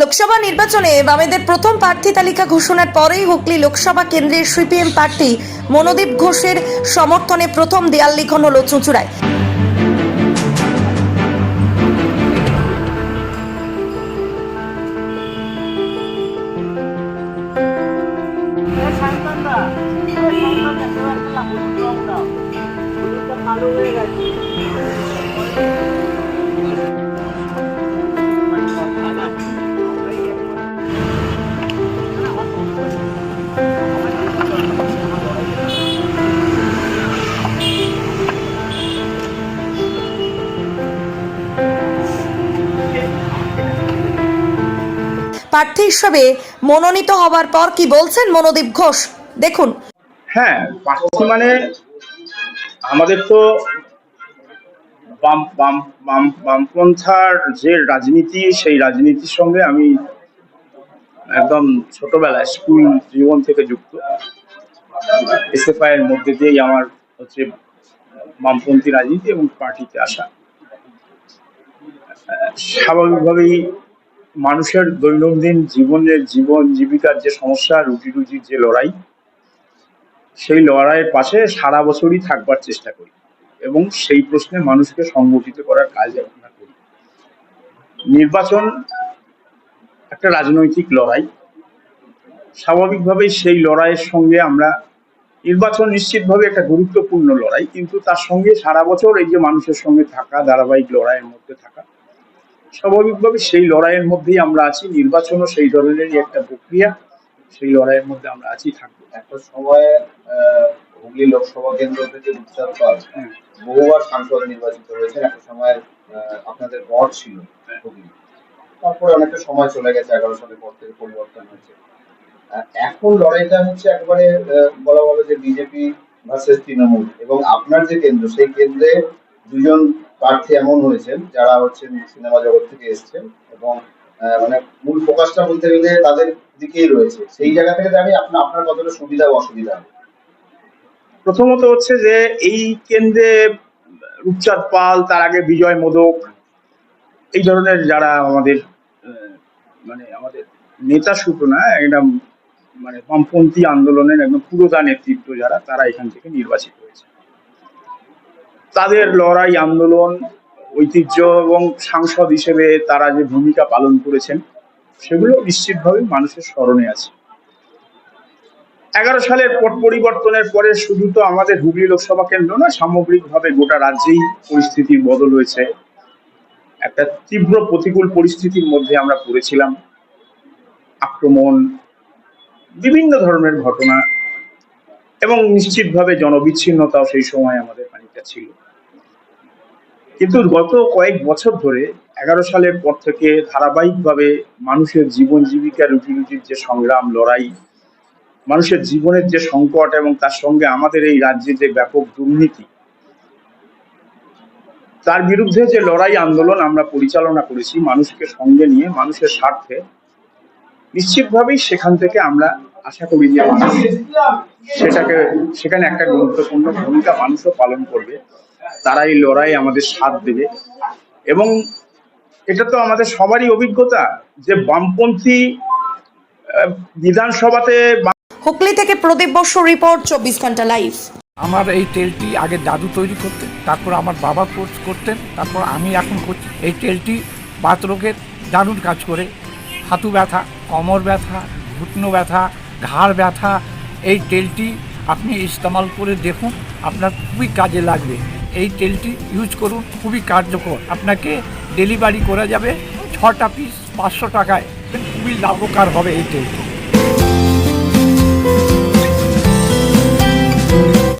লোকসভা নির্বাচনে বামেদের প্রথম প্রার্থী তালিকা ঘোষণার পরেই হুগলি লোকসভা কেন্দ্রের সিপিএম প্রার্থী মনোদীপ ঘোষের সমর্থনে প্রথম দেয়াল লিখন হল চুঁচুড়ায়। প্রার্থী হিসেবে মনোনীত হবার পর কি বলছেন মনোদীপ ঘোষ? দেখুন। হ্যাঁ প্রার্থী মানে আমাদের তো বাম বাম বাম, বামপন্থার যে রাজনীতি, সেই রাজনীতির সঙ্গে আমি একদম ছোটবেলায় স্কুল জীবন থেকে যুক্ত। এসএফআই এর মধ্যে দিয়েই আমার হচ্ছে বামপন্থী রাজনীতি এবং পার্টিতে আসা। স্বাভাবিকভাবেই মানুষের দৈনন্দিন জীবনের জীবন জীবিকার যে সমস্যা, রুটি রুজির যে লড়াই, সেই লড়াইয়ের পাশে সারা বছরই থাকবার চেষ্টা করি এবং সেই প্রশ্নে মানুষকে সংগঠিত করার কাজ আমরা করি। নির্বাচন একটা রাজনৈতিক লড়াই। স্বাভাবিকভাবেই সেই লড়াইয়ের সঙ্গে আমরা, নির্বাচন নিশ্চিতভাবে একটা গুরুত্বপূর্ণ লড়াই, কিন্তু তার সঙ্গে সারা বছর এই যে মানুষের সঙ্গে থাকা, ধারাবাহিক লড়াইয়ের মধ্যে থাকা স্বাভাবিকভাবে সেই লড়াইয়ের মধ্যেই আমরা আছি নির্বাচনও সেই ধরনেরই একটা প্রক্রিয়া সেই লড়াইয়ের মধ্যে আমরা আছি থাকব। একটা সময়ে হুগলি লোকসভা কেন্দ্র থেকে রূপচাঁদ পাল হ্যাঁ। বহুবার সাংসদ নির্বাচিত হয়েছেন একটা সময় আপনাদের গড় ছিল হুগলি। তারপরে অনেকটা সময় চলে গেছে এগারো সালের পর থেকে পরিবর্তন হয়েছে। এখন লড়াইটা হচ্ছে একবারে বলা বলে যে বিজেপি ভার্সেস তৃণমূল এবং আপনার যে কেন্দ্র সেই কেন্দ্রে দুজন প্রার্থী এমন হয়েছেন যারা হচ্ছে সিনেমা জগৎ থেকে এসেছেন এবং মানে মূল ফোকাসটা বলতে গেলে তাদের দিকেই রয়েছে। সেই জায়গা থেকে দাঁড়িয়ে আপনার আপনার কতটা সুবিধা অসুবিধা? প্রথমত হচ্ছে যে এই কেন্দ্রে রূপচাঁদ পাল, তার আগে বিজয় মোদক, এই ধরনের যারা আমাদের মানে আমাদের নেতা শুধু না, একদম মানে বামপন্থী আন্দোলনের একদম পুরোদা নেতৃত্ব যারা, তারা এখান থেকে নির্বাচিত হয়েছে। তাদের লড়াই, আন্দোলন, ঐতিহ্য এবং সাংসদ হিসেবে তারা যে ভূমিকা পালন করেছেন, সেগুলো নিশ্চিতভাবে মানুষের স্মরণে আছে। এগারো সালের পট পরিবর্তনের পরে শুধু তো আমাদের হুগলি লোকসভা কেন্দ্র না সামগ্রিকভাবে গোটা রাজ্যেই পরিস্থিতির বদল হয়েছে। একটা তীব্র প্রতিকূল পরিস্থিতির মধ্যে আমরা পড়েছিলাম। আক্রমণ, বিভিন্ন ধরনের ঘটনা এবং নিশ্চিতভাবে জনবিচ্ছিন্নতাও সেই সময় আমাদের খানিকটা ছিল। কিন্তু গত কয়েক বছর ধরে এগারো সালের পর থেকে ধারাবাহিকভাবে মানুষের জীবন জীবিকা রুটি রুটির যে সংগ্রাম, লড়াই, মানুষের জীবনের যে সংকট এবং তার সঙ্গে আমাদের এই রাজ্যে যে ব্যাপক দুর্নীতি, তার বিরুদ্ধে যে লড়াই আন্দোলন আমরা পরিচালনা করেছি মানুষকে সঙ্গে নিয়ে, মানুষের স্বার্থে, নিশ্চিতভাবেই সেখান থেকে আমরা আশা করি যে মানুষ সেটাকে সেখানে একটা গুরুত্বপূর্ণ ভূমিকা মানুষও পালন করবে। তারা এই লড়াই আমাদের সাথ দেবে। এবং এটা তো আমাদের সবারই অভিজ্ঞতা যে বামপন্থী বিধানসভাতে হুগলি থেকে প্রদীপ বসু রিপোর্ট চব্বিশ ঘণ্টা লাইভ। আমার এই তেলটি আগে দাদু তৈরি করতেন তারপর আমার বাবা কোর্স করতেন তারপর আমি এখন করছি। এই তেলটি বাত রোগের দারুণ কাজ করে। হাঁটু ব্যথা কোমর ব্যথা ঘুটনো ব্যথা ঘাড় ব্যথা, এই তেলটি আপনি ইস্তেমাল করে দেখুন, আপনার খুবই কাজে লাগবে। এই তেলটি ইউজ করুন, খুবই কার্যকর। আপনাকে ডেলিভারি করা যাবে ছটা পিস পাঁচশো টাকায়। খুবই লাভকার হবে এই তেলটি।